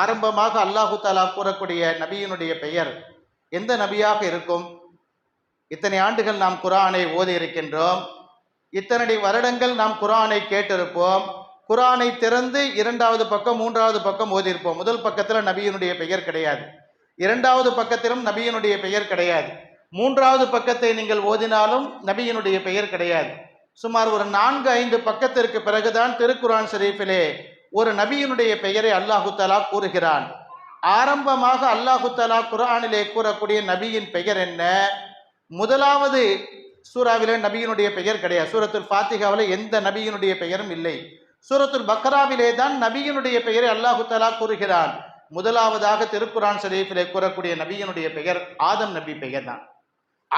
ஆரம்பமாக அல்லாஹு தாலா கூறக்கூடிய நபியினுடைய பெயர் எந்த நபியாக இருக்கும்? இத்தனை ஆண்டுகள் நாம் குரானை ஓதி இருக்கின்றோம். இத்தனை வருடங்கள் நாம் குரானை கேட்டிருப்போம். குரானை திறந்து இரண்டாவது பக்கம் மூன்றாவது பக்கம் ஓதியிருப்போம். முதல் பக்கத்தில் நபியினுடைய பெயர் கிடையாது. இரண்டாவது பக்கத்திலும் நபியினுடைய பெயர் கிடையாது. மூன்றாவது பக்கத்தை நீங்கள் ஓதினாலும் நபியினுடைய பெயர் கிடையாது. சுமார் ஒரு நான்கு ஐந்து பக்கத்திற்கு பிறகுதான் திருக்குரான் ஷரீஃபிலே ஒரு நபியினுடைய பெயரை அல்லாஹு தலா கூறுகிறான். ஆரம்பமாக அல்லாஹு தலா குரானிலே கூறக்கூடிய நபியின் பெயர் என்ன? முதலாவது சூறாவிலே நபியினுடைய பெயர் கிடையாது. சூரத்துல் ஃபாத்திகாவில் எந்த நபியினுடைய பெயரும் இல்லை. சூரத்துல் பக்ராவிலே தான் நபியினுடைய பெயரை அல்லாஹு தலா கூறுகிறான். முதலாவதாக திருக்குரான் ஷரீஃபிலே கூறக்கூடிய நபியினுடைய பெயர் ஆதம் நபி பெயர் தான்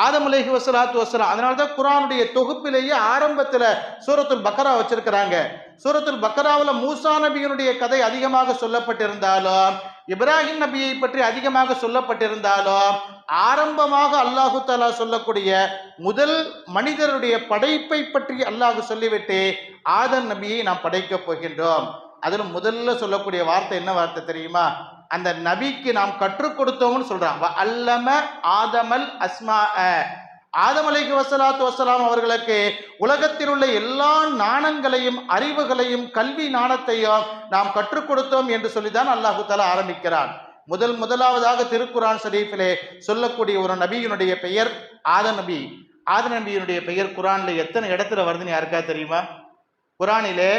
ஆதம் அலைஹி வசலாத்து வசலாம் அதனால தான் குரானுடைய தொகுப்பிலேயே ஆரம்பத்தில் சூரத்துல் பக்கரா வச்சிருக்கிறாங்க. சூரத்துல் பக்கராவில் மூசா நபியினுடைய கதை அதிகமாக சொல்லப்பட்டிருந்தாலும் இப்ராஹிம் நபியை பற்றி அதிகமாக சொல்லப்பட்டிருந்தாலும் ஆரம்பமாக அல்லாஹு தாலா சொல்லக்கூடிய முதல் மனிதருடைய படைப்பை பற்றி அல்லாஹு சொல்லிவிட்டு ஆதம் நபியை நாம் படைக்கப் போகின்றோம். அதில் முதல்ல சொல்லக்கூடிய வார்த்தை என்ன வார்த்தை தெரியுமா? அந்த நபிக்கு நாம் கற்றுக் கொடுத்தோம்னு சொல்றான். அல்லம ஆதமல் அஸ்மா ஆதம் அலைஹி வசலாத்து வசலாம் அவர்களுக்கு உலகத்தில் உள்ள எல்லா நாணங்களையும் அறிவுகளையும் கல்வி நாணத்தையும் நாம் கற்றுக் கொடுத்தோம் என்று சொல்லிதான் அல்லாஹு தாலா ஆரம்பிக்கிறான். முதல் முதலாவதாக திருக்குரான் ஷரீஃபிலே சொல்லக்கூடிய ஒரு நபியினுடைய பெயர் ஆத நபி. ஆத நபியினுடைய பெயர் குரான்ல எத்தனை இடத்துல வருதுன்னு யாருக்கா தெரியுமா? குரானிலே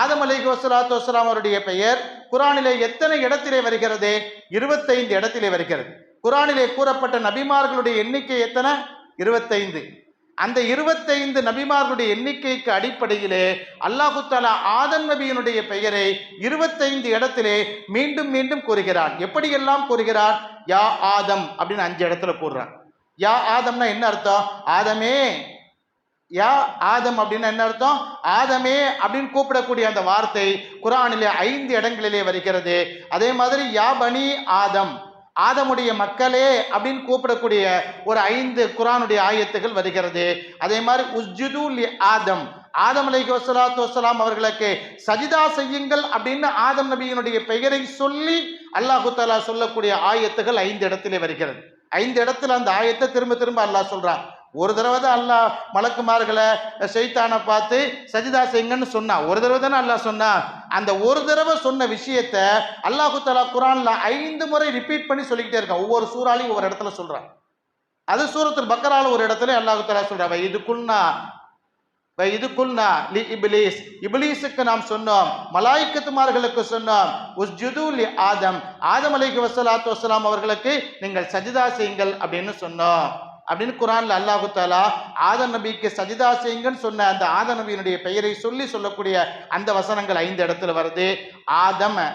ஆதம் அலைஹி வசலாத்து வசலாம் அவருடைய பெயர் குரானிலே எத்தனை இடத்திலே வருகிறது? இருபத்தைந்து இடத்திலே வருகிறது. குரானிலே கூறப்பட்ட நபிமார்களுடைய எண்ணிக்கை எத்தனை? இருபத்தைந்து. அந்த இருபத்தைந்து நபிமார்களுடைய எண்ணிக்கைக்கு அடிப்படையிலே அல்லாஹு தாலா ஆதன் நபியினுடைய பெயரை இருபத்தைந்து இடத்திலே மீண்டும் மீண்டும் கூறுகிறான். எப்படியெல்லாம் கூறுகிறார் யா ஆதம் அப்படின்னு அஞ்சு இடத்துல கூறுறான். யா ஆதம்னா என்ன அர்த்தம்? ஆதமே. யா ஆதம் அப்படின்னு என்ன அர்த்தம்? ஆதமே அப்படின்னு கூப்பிடக்கூடிய அந்த வார்த்தை குரானிலே ஐந்து இடங்களிலே வருகிறது. அதே மாதிரி யா பனி ஆதம் ஆதமுடைய மக்களே அப்படின்னு கூப்பிடக்கூடிய ஒரு ஐந்து குரானுடைய ஆயத்துகள் வருகிறது. அதே மாதிரி உஸ்ஜுது ஆதம் ஆதம் அலை வசலாத்து வசலாம் அவர்களுக்கு சஜிதா செய்யுங்கள் அப்படின்னு ஆதம் நபியினுடைய பெயரை சொல்லி அல்லாஹு தாலா சொல்லக்கூடிய ஆயத்துகள் ஐந்து இடத்திலே வருகிறது. ஐந்து இடத்துல அந்த ஆயத்தை திரும்ப திரும்ப அல்லாஹ் சொல்றான். ஒரு தடவை தான் அல்லாஹ் மலக்குமார்களை செய்தானை பார்த்து சஜிதா செய்யுங்கன்னு சொன்னான் ஒரு தடவை தானே அல்லாஹ் சொன்னான் அந்த ஒரு தடவை சொன்ன விஷயத்த அல்லாஹு தாலா குரான்ல ஐந்து முறை ரிப்பீட் பண்ணி சொல்லிக்கிட்டே இருக்கான் ஒவ்வொரு சூறாலையும் ஒவ்வொரு இடத்துல சொல்றான் அது சூரத்தில் பக்கரால ஒரு இடத்துல அல்லாஹு தாலா சொல்றான் இதுக்குன்னா இதுக்குன்னா லி இபிலிஸ். இபிலிஸுக்கு நாம் சொன்னோம் மலாய்க்கத்துமார்களுக்கு சொன்னோம் உஸ்ஜுது லி ஆதம். ஆதம் அலைக்கு வசலாத்து வசலாம் அவர்களுக்கு நீங்கள் சஜிதா செய்யுங்கள் அப்படின்னு சொன்னோம். அப்படின்னு குரான்ல அல்லாஹு தாலா ஆதம் நபிக்கு சஜிதா செய்யுங்கன்னு சொன்ன அந்த ஆதம் நபியினுடைய பெயரை சொல்லி சொல்லக்கூடிய அந்த வசனங்கள் ஐந்து இடத்துல வருது. ஆதம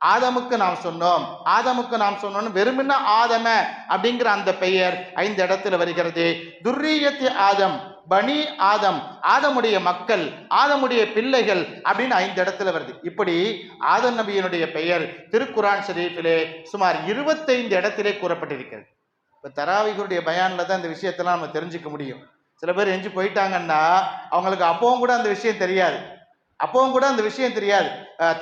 ஆதமுக்கு நாம் சொன்னோம். ஆதமுக்கு நாம் சொன்னோம் வெறுமின்ன ஆதம அப்படிங்கிற அந்த பெயர் ஐந்து இடத்துல வருகிறது. துர்ரியத்தி ஆதம் பனி ஆதம் ஆதமுடைய மக்கள் ஆதமுடைய பிள்ளைகள் அப்படின்னு ஐந்து இடத்துல வருது. இப்படி ஆதம் நபியினுடைய பெயர் திருக்குரான் ஷரீஃபிலே சுமார் இருபத்தைந்து இடத்திலே கூறப்பட்டிருக்கிறது. இப்போ தராவிகளுடைய பயானில் தான் இந்த விஷயத்தெல்லாம் நம்ம தெரிஞ்சுக்க முடியும். சில பேர் எஞ்சி போயிட்டாங்கன்னா அவங்களுக்கு அப்பவும் கூட அந்த விஷயம் தெரியாது. அப்பவும் கூட அந்த விஷயம் தெரியாது.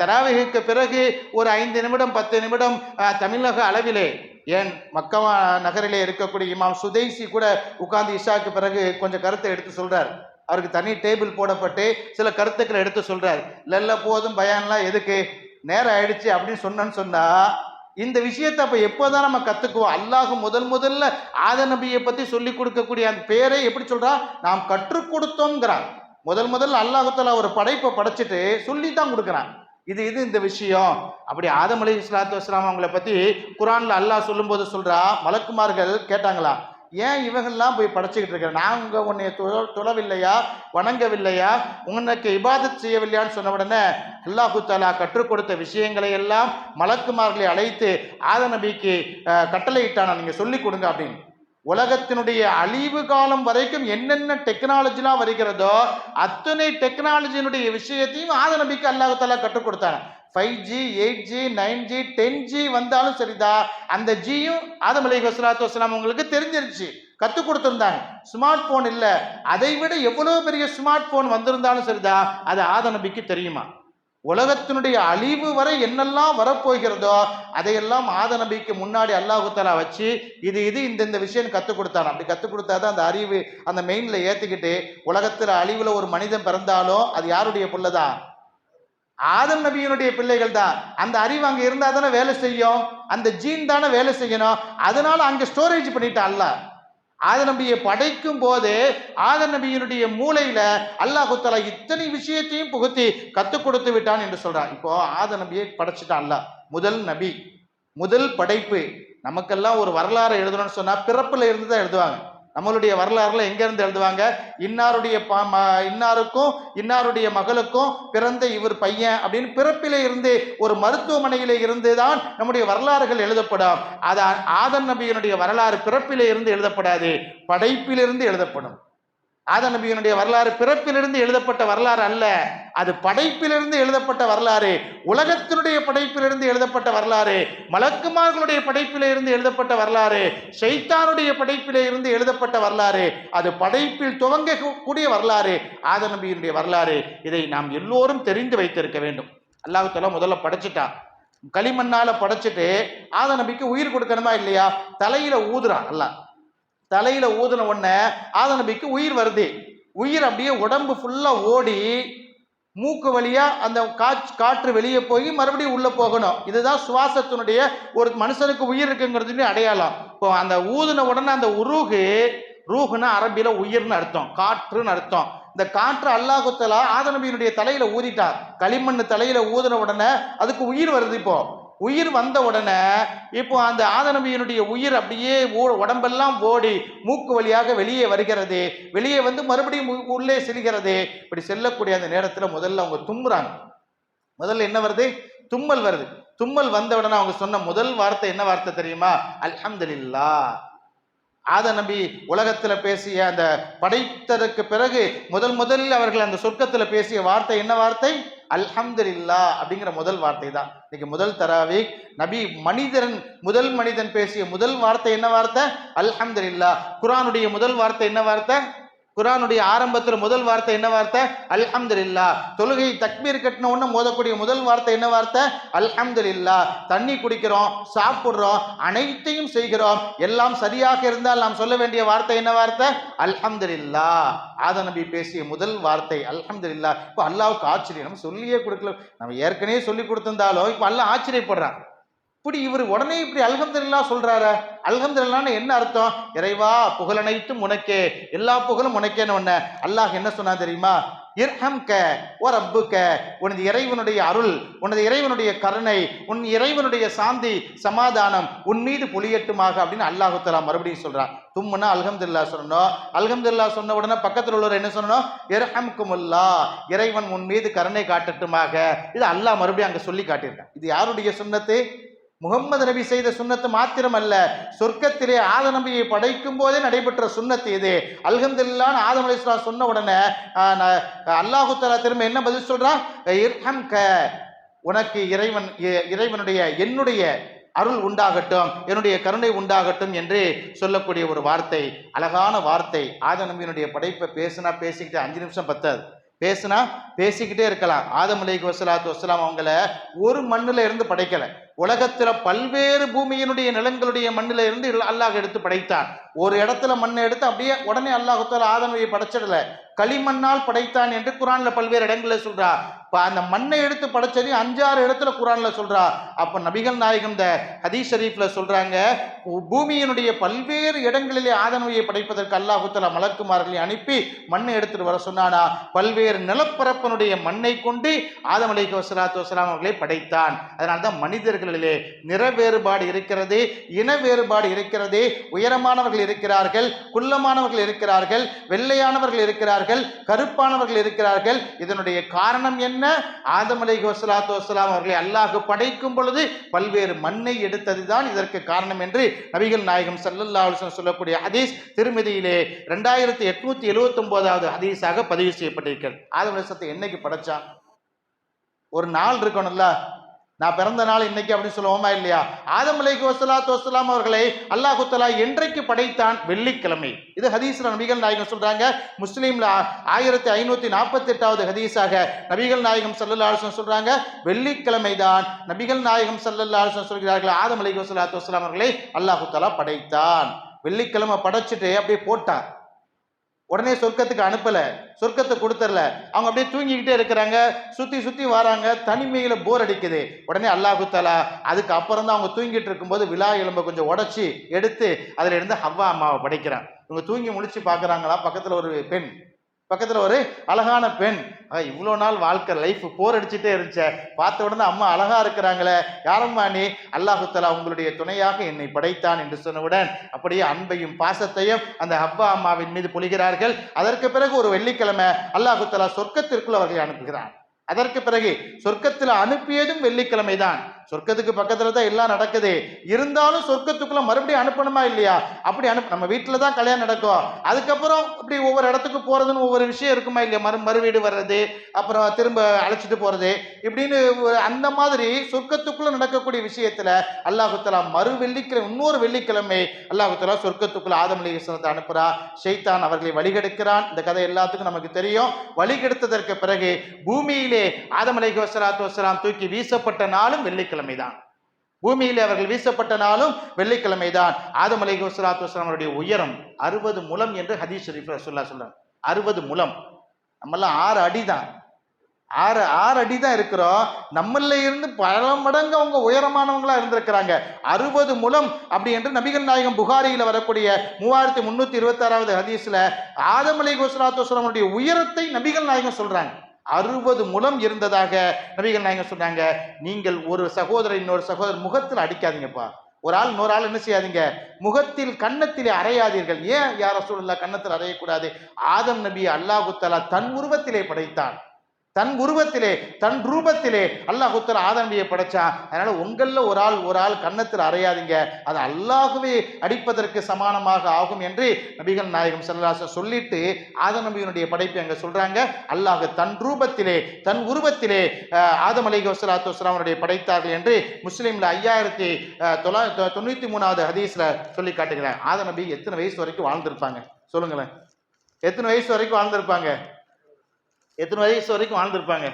தராவிகைக்கு பிறகு ஒரு ஐந்து நிமிடம் பத்து நிமிடம் தமிழக அளவிலே ஏன் மக்கமா நகரிலே இருக்கக்கூடிய இமாம் சுதேசி கூட உட்கார்ந்து இஷாக்கு பிறகு கொஞ்சம் கருத்தை எடுத்து சொல்றார். அவருக்கு தனி டேபிள் போடப்பட்டு சில கருத்துக்களை எடுத்து சொல்றார். லெல்ல போதும் பயான்லாம் எதுக்கு? நேரம் ஆயிடுச்சு அப்படின்னு சொன்னேன்னு சொன்னா இந்த விஷயத்தை எப்போ எப்போதான் நம்ம கற்றுக்குவோம் அல்லாஹ் முதல் முதல்ல ஆத நபியை பற்றி சொல்லி கொடுக்கக்கூடிய அந்த பேரை எப்படி சொல்கிறா நாம் கற்றுக் கொடுத்தோங்கிறான் முதல் முதல்ல அல்லாஹத்தில் ஒரு படைப்பை படைச்சிட்டு சொல்லி தான் கொடுக்குறான். இது இது இந்த விஷயம். அப்படி ஆதம் அலி இஸ்லாத்து வஸ்லாம் அவங்கள பற்றி குரான்ல அல்லாஹ் சொல்லும்போது சொல்கிறா மலக்குமார்கள் கேட்டாங்களா ஏன் இவங்கெல்லாம் போய் படைச்சிக்கிட்டு இருக்கிற உங்கள் உன்னை தொழ- தொழவில்லையா? வணங்கவில்லையா? உனக்கு இபாதத் செய்யவில்லையான்னு சொன்ன உடனே அல்லாஹு தாலா கற்றுக் கொடுத்த விஷயங்களை எல்லாம் மலக்குமார்களை அழைத்து ஆத நபிக்கு அஹ், கட்டளையிட்டானா? நீங்க சொல்லி கொடுங்க அப்படின்னு. உலகத்தினுடைய அழிவு காலம் வரைக்கும் என்னென்ன டெக்னாலஜிலாம் வருகிறதோ அத்தனை டெக்னாலஜியினுடைய விஷயத்தையும் ஆத நபிக்கு அல்லாஹு தாலா கற்றுக் கொடுத்தாங்க. Five G eight G nine G ten G வந்தாலும் சரிதா. அந்த ஜியும் ஆதம் அலி வசலாத்து வசலாம் உங்களுக்கு தெரிஞ்சிருச்சு. கற்றுக் கொடுத்துருந்தாங்க. ஸ்மார்ட் ஃபோன் இல்லை. அதை விட எவ்வளோ பெரிய ஸ்மார்ட் ஃபோன் வந்திருந்தாலும் சரிதான் அது ஆத நபிக்கு தெரியுமா? உலகத்தினுடைய அழிவு வரை என்னெல்லாம் வரப்போகிறதோ அதையெல்லாம் ஆத நபிக்கு முன்னாடி அல்லாஹு வச்சு இது இது இந்த இந்த விஷயம் கற்றுக் கொடுத்தான் அப்படி கற்றுக் கொடுத்தாதான் அந்த அறிவு அந்த மெயினில் ஏற்றுக்கிட்டு உலகத்தில் அழிவில் ஒரு மனிதன் பிறந்தாலும் அது யாருடைய புள்ளதான் ஆதம் நபியினுடைய பிள்ளைகள் தான் அந்த அறிவு அங்கே இருந்தால் தானே வேலை செய்யும். அந்த ஜீன் தானே வேலை செய்யணும். அதனால அங்கே ஸ்டோரேஜ் பண்ணிட்டான் அல்ல ஆத நபியை படைக்கும் போது ஆத நபியினுடைய மூளையில அல்லாஹு தஆலா இத்தனை விஷயத்தையும் புகுத்தி கற்றுக் கொடுத்து விட்டான் என்று சொல்றான். இப்போ ஆத நபியை படைச்சிட்டான் அல்ல முதல் நபி முதல் படைப்பு. நமக்கெல்லாம் ஒரு வரலாறு எழுதணும்னு சொன்னா பிறப்புல இருந்து தான் எழுதுவாங்க. நம்மளுடைய வரலாறுல எங்க இருந்து எழுதுவாங்க? இன்னாருடைய ப- ம- இன்னாருக்கும் இன்னாருடைய மகளுக்கும் பிறந்த இவர் பையன் அப்படின்னு பிறப்பிலே இருந்து ஒரு மருத்துவமனையிலே இருந்து தான் நம்முடைய வரலாறுகள் எழுதப்படும். அது ஆதன் நபியினுடைய வரலாறு பிறப்பிலே இருந்து எழுதப்படாது படைப்பிலிருந்து எழுதப்படும். ஆத நபியினுடைய வரலாறு பிறப்பிலிருந்து எழுதப்பட்ட வரலாறு அல்ல. அது படைப்பிலிருந்து எழுதப்பட்ட வரலாறு. உலகத்தினுடைய படைப்பிலிருந்து எழுதப்பட்ட வரலாறு. மலக்குமார்களுடைய படைப்பில இருந்து எழுதப்பட்ட வரலாறு. ஷைத்தானுடைய படைப்பில இருந்து எழுதப்பட்ட வரலாறு. அது படைப்பில் துவங்கக்கூடிய வரலாறு. ஆத நபியினுடைய வரலாறு. இதை நாம் எல்லோரும் தெரிந்து வைத்திருக்க வேண்டும். அல்லாஹால முதல்ல படைச்சிட்டான் களிமண்ணால படைச்சிட்டு ஆத நபிக்கு உயிர் கொடுக்கணுமா இல்லையா? தலையில ஊதுறான் அல்லாஹ். தலையில ஊதுன உடனே ஆத நபிக்கு உயிர் வருது. உயிர் அப்படியே உடம்பு ஃபுல்லா ஓடி மூக்கு வழியா அந்த காற்று காற்று வெளியே போய் மறுபடியும் உள்ள போகணும். இதுதான் சுவாசத்தினுடைய ஒரு மனுஷனுக்கு உயிர் இருக்குங்கிறது அடையாளம். இப்போ அந்த ஊதுன உடனே அந்த உருகு ரூஹுனா அரபியில உயிர்னு அர்த்தம் காற்றுன்னு அர்த்தம். இந்த காற்று அல்லாஹுத்தலா ஆதநபியினுடைய தலையில ஊதிட்டார். களிமண் தலையில ஊதின உடனே அதுக்கு உயிர் வருது இப்போ. உயிர் வந்த உடனே இப்போ அந்த ஆதநபியினுடைய உயிர் அப்படியே உடம்பெல்லாம் ஓடி மூக்கு வழியாக வெளியே வருகிறது. வெளியே வந்து மறுபடியும் உள்ளே செல்கிறது. இப்படி செல்லக்கூடிய அந்த நேரத்தில் முதல்ல அவங்க தும்புறாங்க முதல்ல என்ன வருது? தும்மல் வருது. தும்மல் வந்த உடனே அவங்க சொன்ன முதல் வார்த்தை என்ன வார்த்தை தெரியுமா? அல்ஹம்துலில்லா. ஆத நபி உலகத்தில் பேசிய அந்த படைத்ததற்கு பிறகு முதல் முதலில் அவர்கள் அந்த சொர்க்கத்தில் பேசிய வார்த்தை என்ன வார்த்தை? அல்ஹம்துல்லா அப்படிங்கிற முதல் வார்த்தை தான் இன்னைக்கு முதல் தராவி நபி மனிதன் முதல் மனிதன் பேசிய முதல் வார்த்தை என்ன வார்த்தை? அல்ஹம்துல்லா குரானுடைய முதல் வார்த்தை என்ன வார்த்தை? குரானுடைய ஆரம்பத்தில் முதல் வார்த்தை என்ன வார்த்தை? அல்ஹம்துலில்லாஹ் தொழுகை தக்பீர் கட்டின உடனே மோதக்கூடிய முதல் வார்த்தை என்ன வார்த்தை? அல்ஹம்துலில்லாஹ் தண்ணி குடிக்கிறோம் சாப்பிட்றோம் அனைத்தையும் செய்கிறோம். எல்லாம் சரியாக இருந்தால் நாம் சொல்ல வேண்டிய வார்த்தை என்ன வார்த்தை? அல்ஹம்துலில்லாஹ் ஆத நபி பேசிய முதல் வார்த்தை அல்ஹம்துலில்லாஹ் இப்போ அல்லாவுக்கு ஆச்சரியம். நம்ம சொல்லியே கொடுக்கல. நம்ம ஏற்கனவே சொல்லி கொடுத்திருந்தாலும் இப்போ அல்லா ஆச்சரியப்படுறான். இப்படி இவர் உடனே இப்படி அல்ஹம்துலில்லாஹ் சொல்றாரு. அல்ஹம்துலில்லாஹ்னு என்ன அர்த்தம்? இறைவா புகழனைத்தும் உனக்கே. எல்லா புகழும் உனக்கேன்னு ஒன்ன அல்லாஹ் என்ன சொன்னா தெரியுமா? இர்ஹம் க ஓ ரப்புக்க உனது இறைவனுடைய அருள் உனது இறைவனுடைய கருணை உன் இறைவனுடைய சாந்தி சமாதானம் உன் மீது பொழியட்டுமாக அப்படின்னு அல்லாஹுத்தலா மறுபடியும் சொல்றான். தும்முனா அல்ஹம்துல்லா சொல்லணும். அல்ஹம்துல்லா சொன்ன உடனே பக்கத்தில் உள்ளவர் என்ன சொல்லணும்? இர்ஹம்குமுல்லா இறைவன் உன் மீது கருணை காட்டட்டுமாக. இது அல்லாஹ் மறுபடியும் அங்கே சொல்லி காட்டியிருக்கான். இது யாருடைய சுன்னத்து முகம்மது நபி செய்த சுண்ணத்து மாத்திரம் அல்ல சொர்க்கத்திலே ஆத நபியை படைக்கும் போதே நடைபெற்ற சுன்னத்து இது. அல்ஹம்துலில்லாஹ்னு ஆதம் அலைஹிஸ்ஸலாம் சொன்ன உடனே நான் அல்லாஹு தலா திரும்ப என்ன பதில் சொல்றான்? இர்ஹம் க உனக்கு இறைவன் இ- இறைவனுடைய என்னுடைய அருள் உண்டாகட்டும் என்னுடைய கருணை உண்டாகட்டும் என்று சொல்லக்கூடிய ஒரு வார்த்தை அழகான வார்த்தை. ஆத நம்பியினுடைய படைப்பை பேசினா பேசிக்கிட்டு அஞ்சு நிமிஷம் பத்தாது. பேசினா பேசிக்கிட்டே இருக்கலாம். ஆதம் அலைஹி வஸலாத்து வஸ்ஸலாம் அவங்கள ஒரு மண்ணில் இருந்து படைக்கல. உலகத்துல பல்வேறு பூமியினுடைய நிலங்களுடைய மண்ணில் இருந்து அல்லாஹ் எடுத்து படைத்தான். ஒரு இடத்துல மண்ணை எடுத்து அப்படியே உடனே அல்லாஹுத்தால ஆதமையை படைச்சிடல. களிமண்ணால் படைத்தான் என்று குரான்ல பல்வேறு இடங்கள்ல சொல்றா. இப்போ அந்த மண்ணை எடுத்து படைச்சது அஞ்சாறு இடத்துல குரான்ல சொல்றா. அப்போ நபிகள் நாயகம் இந்த ஹதீஸ் ஷரீஃப்ல சொல்றாங்க பூமியினுடைய பல்வேறு இடங்களிலே ஆதனவையை படைப்பதற்கு அல்லாஹுத்தலா மலக்குமார்களை அனுப்பி மண்ணை எடுத்துட்டு வர சொன்னானா. பல்வேறு நிலப்பரப்பனுடைய மண்ணை கொண்டு ஆதம் அலைஹி வஸலாத்து வஸலாம் அவர்களை படைத்தான். அதனால்தான் மனிதர்களிலே நிற வேறுபாடு இருக்கிறது இன வேறுபாடு இருக்கிறது உயரமானவர்கள் இருக்கிறார்கள் குள்ளமானவர்கள் இருக்கிறார்கள் வெள்ளையானவர்கள் இருக்கிறார்கள் இருக்கிறார்கள் கருப்பானவர்கள் இருக்கிறார்கள். இதனுடைய காரணம் என்ன? ஆதம் அலைஹி வஸலாத்து வசலாம் அவர்களை அல்லாஹு படைக்கும் பொழுது பல்வேறு மண்ணை எடுத்தது தான் இதற்கு காரணம் என்று நபிகள் நாயகம் சல்லல்லா அலைஹி சொல்லக்கூடிய ஹதீஸ் திருமதியிலே ரெண்டாயிரத்தி எட்நூத்தி எழுவத்தி ஒன்பதாவது ஹதீஸாக பதிவு செய்யப்பட்டிருக்கிறது. ஆதம் அலைஹிஸ்ஸலாத்தை என்னைக்கு படைச்சான்? ஒரு நாள் இருக்கணும்ல. நான் பிறந்த நாள் இன்னைக்கு அப்படின்னு சொல்லுவோமா இல்லையா? ஆதம் அலைக்கு வசலாத்து வசலாம் அவர்களை அல்லாஹு என்றைக்கு படைத்தான்? வெள்ளிக்கிழமை. இது ஹதீஸ்ல நபிகள் நாயகம் சொல்றாங்க. முஸ்லீம்ல ஆயிரத்தி ஐநூத்தி நாற்பத்தி எட்டாவது ஹதீஸாக நபிகள் நாயகம் சல்லல்லா அலுவலம் சொல்றாங்க. வெள்ளிக்கிழமை தான் நபிகள் நாயகம் சல்லல்லா அலுவலம் சொல்கிறார்கள். ஆதம் அலைக்கு வசலாத்து வசலாம் அவர்களை அல்லாஹு படைத்தான். வெள்ளிக்கிழமை படைச்சிட்டு அப்படியே போட்டான் உடனே சொர்க்கத்துக்கு அனுப்பலை. சொர்க்கத்தை கொடுத்துடல அவங்க அப்படியே தூங்கிக்கிட்டே இருக்கிறாங்க. சுற்றி சுற்றி வராங்க. தனிமையில் போர் அடிக்குது. உடனே அல்லாஹு தஆலா அதுக்கு அப்புறம் தான் அவங்க தூங்கிட்டு இருக்கும்போது விழா எலும்பை கொஞ்சம் உடச்சி எடுத்து அதில் இருந்து ஹவ்வா அம்மாவை படைக்கிறான். இவங்க தூங்கி முழிச்சு பார்க்குறாங்களா? பக்கத்தில் ஒரு பெண். பக்கத்தில் ஒரு அழகான பெண். இவ்வளோ நாள் வாழ்க்கை லைஃப் போர் அடிச்சுட்டே இருந்துச்சே. பார்த்த உடனே அம்மா அழகா இருக்கிறாங்களே. யாரம்மா நீ? அல்லாஹுத்தலா உங்களுடைய துணையாக என்னை படைத்தான் என்று சொன்னவுடன் அப்படியே அன்பையும் பாசத்தையும் அந்த அப்பா அம்மாவின் மீது பொழிகிறார்கள். அதற்கு பிறகு ஒரு வெள்ளிக்கிழமை அல்லாஹுத்தலா சொர்க்கத்திற்குள் அவர்களை அனுப்புகிறான். அதற்கு பிறகு சொர்க்கத்தில் அனுப்பியதும் வெள்ளிக்கிழமை தான் சொர்க்கத்துக்கு பக்கத்துல தான் எல்லாம் நடக்குது. இருந்தாலும் சொர்க்கத்துக்குள்ள மறுபடியும் அனுப்பணுமா இல்லையா? அப்படி அனுப்ப நம்ம வீட்டில் தான் கல்யாணம் நடக்கும். அதுக்கப்புறம் இப்படி ஒவ்வொரு இடத்துக்கு போறதுன்னு ஒவ்வொரு விஷயம் இருக்குமா இல்லையா? மறு மறுவீடு வர்றது அப்புறம் திரும்ப அழைச்சிட்டு போறது இப்படின்னு ஒரு- அந்த மாதிரி சொர்க்கத்துக்குள்ள நடக்கக்கூடிய விஷயத்துல அல்லாஹுத்தலா மறு வெள்ளிக்கிழமை இன்னொரு வெள்ளிக்கிழமை அல்லாஹுத்தலா சொர்க்கத்துக்குள்ள ஆதம் அலிஸ்லத்தை அனுப்புறா. ஷைத்தான் அவர்களை வழிகெடுக்கிறான். இந்த கதை எல்லாத்துக்கும் நமக்கு தெரியும். வழிகெடுத்ததற்கு பிறகு பூமியிலே ஆதம் அலைஹி வஸலாத்து தூக்கி வீசப்பட்ட நாளும் வெள்ளிக்கிழமை. தான் பூமியிலே அவர்கள் வீசப்பட்ட நாளும் வெள்ளிக்கிழமை தான் ஆதம் அலைஹி வஸலாத்து அவருடைய உயரம் அறுபது முலம் என்று ஹதீஸ் ஷரீஃப் ரசூல்லா சொல்றாங்க. அறுபது முலம் நம்மெல்லாம் ஆறு அடி தான் ஆறு ஆறு அடி தான் இருக்கிறோம். நம்மள இருந்து பல மடங்கு அவங்க உயரமானவங்களா இருந்திருக்கிறாங்க. அறுபது முலம் அப்படி என்று நபிகள் நாயகம் புகாரியில் வரக்கூடிய மூவாயிரத்தி முன்னூத்தி இருபத்தி ஆறாவது ஹதீஸ்ல ஆதம் அலி குஸ்லாத்துடைய உயரத்தை நபிகள் நாயகம் சொல்றாங்க. அறுபது முலம் இருந்ததாக நபிகள் நாயகம் சொன்னாங்க. நீங்கள் ஒரு சகோதரர் இன்னொரு சகோதரர் முகத்தில் அடிக்காதீங்கப்பா. ஒரு ஆள் இன்னொரு ஆள் என்ன செய்யாதீங்க? முகத்தில் கன்னத்திலே அறையாதீர்கள். ஏன்? யார சூழல்ல கன்னத்தில் அறையக்கூடாது. ஆதம் நபி அல்லாஹுத்தலா தன் உருவத்திலே படைத்தான். தன் உருவத்திலே தன் ரூபத்திலே அல்லாஹ் குத்தர் ஆதம்பியை படைச்சான் அதனால உங்களில் ஒரு ஆள் ஒரு ஆள் கன்னத்தில் அறையாதீங்க. அது அல்லாஹுவே அடிப்பதற்கு சமானமாக ஆகும் என்று நபிகள் நாயகம் செல்லாச சொல்லிட்டு ஆதம் நபியினுடைய படைப்பை அங்கே சொல்றாங்க. அல்லாஹ் தன் ரூபத்திலே தன் உருவத்திலே ஆதம் அலி வசலாத்து வஸ்லாமனுடைய படைத்தார்கள் என்று முஸ்லீம்ல ஐயாயிரத்தி தொள்ளாயிரத்தி தொள்ளா தொண்ணூத்தி மூணாவது ஹதீஸ்ல சொல்லி காட்டுகிறேன் ஆதம் நபி எத்தனை வயசு வரைக்கும் வாழ்ந்திருப்பாங்க? சொல்லுங்களேன். எத்தனை வயசு வரைக்கும் வாழ்ந்திருப்பாங்க? எத்தனை வயசு வரைக்கும் வாழ்ந்திருப்பாங்க?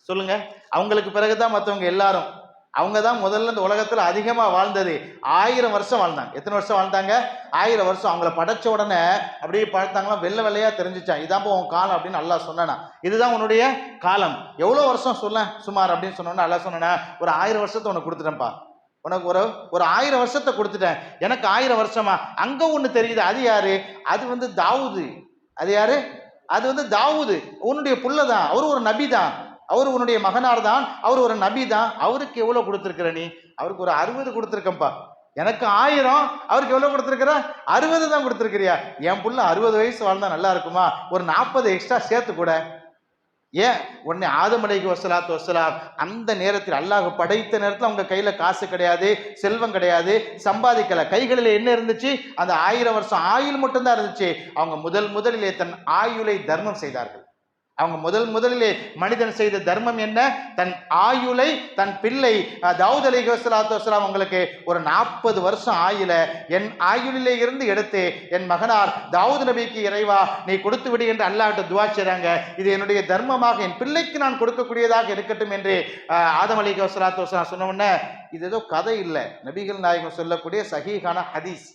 சொல்லுங்க. அவங்களுக்கு பிறகுதான் மற்றவங்க எல்லாரும். அவங்க தான் முதல்ல இந்த உலகத்தில் அதிகமாக வாழ்ந்தது. ஆயிரம் வருஷம் வாழ்ந்தாங்க. எத்தனை வருஷம் வாழ்ந்தாங்க? ஆயிரம் வருஷம். அவங்கள படைச்ச உடனே அப்படியே பார்த்தாங்களா? வெள்ளை வெள்ளையாக தெரிஞ்சிச்சான் இதான் உன் காலம் அப்படின்னு நல்லா சொன்னானா. இதுதான் உன்னுடைய காலம். எவ்வளோ வருஷம் சொல்ல? சுமார் அப்படின்னு சொன்னோன்னா நல்லா சொன்னா ஒரு ஆயிரம் வருஷத்தை உனக்கு கொடுத்துட்டேன்ப்பா. உனக்கு ஒரு ஒரு ஆயிரம் வருஷத்தை கொடுத்துட்டேன். எனக்கு ஆயிரம் வருஷமா? அங்கே ஒன்று தெரியுது. அது யாரு? அது வந்து தாவுது. அது யாரு? அது வந்து தாவூது உன்னுடைய புள்ள தான் அவர் ஒரு நபி தான் அவர் உன்னுடைய மகனார் தான் அவர் ஒரு நபி தான் அவருக்கு எவ்வளோ கொடுத்துருக்குற நீ? அவருக்கு ஒரு அறுபது கொடுத்துருக்கம்பா எனக்கு ஆயிரம் அவருக்கு எவ்வளோ கொடுத்துருக்குற? அறுபது தான் கொடுத்துருக்கிறியா? என் புள்ள அறுபது வயசு வாழ்ந்தா நல்லா இருக்குமா? ஒரு நாற்பது எக்ஸ்ட்ரா சேர்த்து கூட. ஏன்? உடனே ஆதம் அலைஹி வசலாத்து வசலாம் அந்த நேரத்தில் அல்லாஹ் படைத்த நேரத்தில் அவங்க கையில் காசு கிடையாது செல்வம் கிடையாது சம்பாதிக்கல. கைகளில் என்ன இருந்துச்சு? அந்த ஆயிரம் வருஷம் ஆயுள் மட்டும்தான் இருந்துச்சு. அவங்க முதல் முதலிலே தன் ஆயுளை தர்மம் செய்தார்கள். அவங்க முதல் முதலிலே மனிதன் செய்த தர்மம் என்ன? தன் ஆயுளை தன் பிள்ளை தாவூத் அலி வசலாத்து உங்களுக்கு ஒரு நாற்பது வருஷம் ஆயுள என் ஆயுளிலே இருந்து எடுத்து என் மகனார் தாவூத் நபிக்கு இறைவா நீ கொடுத்து விடு என்று அல்லாட்ட துவா செய்கிறாங்க இது என்னுடைய தர்மமாக என் பிள்ளைக்கு நான் கொடுக்கக்கூடியதாக இருக்கட்டும் என்று ஆதம் அலி வசலாத்து வசலாம் சொன்ன உடனே இது ஏதோ கதை இல்லை. நபிகள் நாயகம் சொல்லக்கூடிய சஹீஹான ஹதீஸ்.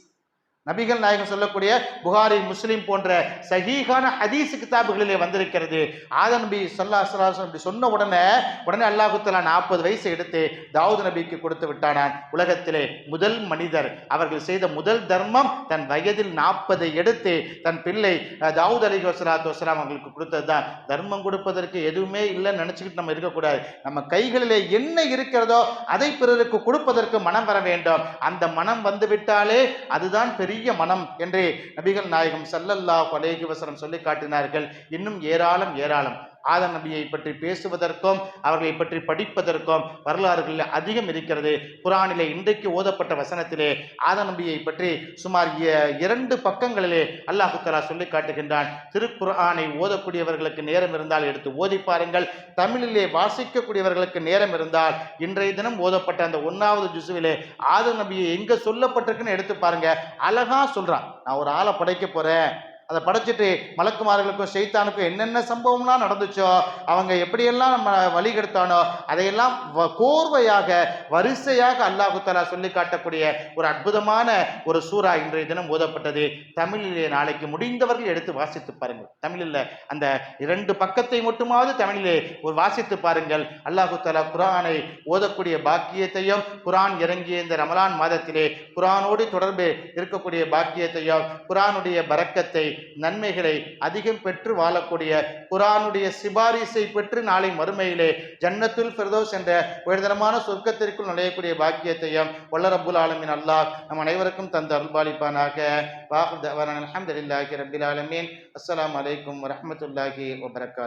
நபிகள் நாயகம் சொல்லக்கூடிய புகாரி முஸ்லீம் போன்ற சஹீஹான ஹதீஸ் கிதாபுகளிலே வந்திருக்கிறது. ஆத நபி சொல்லா சலாசம் அப்படி சொன்ன உடனே உடனே அல்லாஹுத்தலா நாற்பது வயசு எடுத்து தாவூத் நபிக்கு கொடுத்து விட்டானான். உலகத்திலே முதல் மனிதர். அவர்கள் செய்த முதல் தர்மம் தன் வயதில் நாற்பதை எடுத்து தன் பிள்ளை தாவூத் அலி வசலாத் வசலாம் அவங்களுக்கு கொடுத்தது தான். தர்மம் கொடுப்பதற்கு எதுவுமே இல்லைன்னு நினச்சிக்கிட்டு நம்ம இருக்கக்கூடாது. நம்ம கைகளிலே என்ன இருக்கிறதோ அதை பிறருக்கு கொடுப்பதற்கு மனம் வர வேண்டும். அந்த மனம் வந்துவிட்டாலே அதுதான் பெரிய மனம் என்று நபிகள் நாயகம் சல்லல்லா அலைஹி சொல்லி காட்டினார்கள். இன்னும் ஏராளம் ஏராளம். ஆத நபியை பற்றி பேசுவதற்கும் அவர்களை பற்றி படிப்பதற்கும் வரலாறுகளில் அதிகம் இருக்கிறது. குரானிலே இன்றைக்கு ஓதப்பட்ட வசனத்திலே ஆத நபியை பற்றி சுமார் இ- இரண்டு பக்கங்களிலே அல்லாஹு தஆலா சொல்லி காட்டுகின்றான். திருக்குர்ஆனை ஓதக்கூடியவர்களுக்கு நேரம் இருந்தால் எடுத்து ஓதி பாருங்கள். தமிழிலே வாசிக்கக்கூடியவர்களுக்கு நேரம் இருந்தால் இன்றைய தினம் ஓதப்பட்ட அந்த ஒன்றாவது ஜுசுவிலே ஆத நபியை எங்கே சொல்லப்பட்டிருக்குன்னு எடுத்து பாருங்க. அழகா சொல்றான். நான் ஒரு ஆளை படைக்க போறேன். அதை படைச்சிட்டு மலக்குமார்களுக்கும் செய்தானுக்கும் என்னென்ன சம்பவம்லாம் நடந்துச்சோ அவங்க எப்படியெல்லாம் நம்ம வழிகெடுத்தானோ அதையெல்லாம் வ- கோர்வையாக வரிசையாக அல்லாஹு தலா சொல்லி காட்டக்கூடிய ஒரு அற்புதமான ஒரு சூறா இன்றைய தினம் ஓதப்பட்டது. தமிழிலே நாளைக்கு முடிந்தவர்கள் எடுத்து வாசித்து பாருங்கள். தமிழில் அந்த இரண்டு பக்கத்தை மட்டுமாவது தமிழிலே ஒரு வாசித்து பாருங்கள். அல்லாஹு குரானை ஓதக்கூடிய பாக்கியத்தையும் குரான் இறங்கிய இந்த ரமலான் மாதத்திலே குரானோடு தொடர்பு இருக்கக்கூடிய பாக்கியத்தையும் குரானுடைய பரக்கத்தை நன்மைகளை அதிகம் பெற்று வாழக்கூடிய குரானுடைய சிபாரிசை பெற்று நாளை மறுமையிலே ஜன்னத்துல் ஃபிர்தௌஸ் என்ற உயர்தரமான சொர்க்கத்திற்குள் நுழையக்கூடிய பாக்கியத்தையும் வல்லரபுல் ஆலமின் அல்லாஹ் நம் அனைவருக்கும் தந்த அருள்பாலிப்பானாக. வாஹு தவான ஆலமீன். அலைக்கும் வரஹ்மத்துல்லாஹி வபரகாத்.